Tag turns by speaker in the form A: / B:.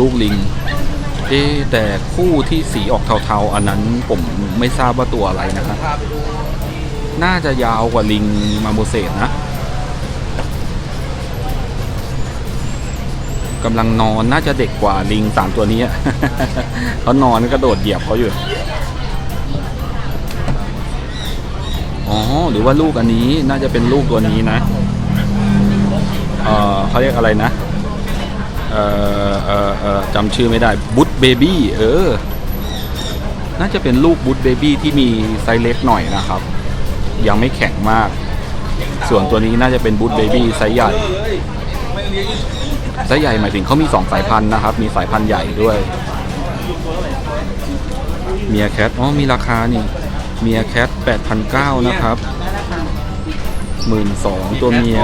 A: ลูกลิง เอ๊แต่คู่ที่สีออกเทาๆ อันนั้นผมไม่ทราบว่าตัวอะไรนะครับ น่าจะยาวกว่าลิงมาโมเสสนะกำลังนอนน่าจะเด็กกว่าลิงสามตัวนี้เขานอนกระโดดเหยียบเขาอยู่ อ๋อ หรือว่าลูกอันนี้น่าจะเป็นลูกตัวนี้นะ เออเขาเรียกอะไรนะ จำชื่อไม่ได้บุตเบบี้เออ น่าจะเป็นลูกบุตเบบี้ที่มีไซส์เล็กหน่อยนะครับ ยังไม่แข็งมาก ส่วนตัวนี้น่าจะเป็นบู t เบบี้ไซส์ใหญ่
B: ไซ
A: ส์ใหญ่หมายถึงเขามี2สายพันธุ์นะครับ มีสายพันธุ์ใหญ่ด้วยเมียแคทอ๋อมีราคานี่เมียแคท8,900นเก้านะครับ12,000ตัวเมีย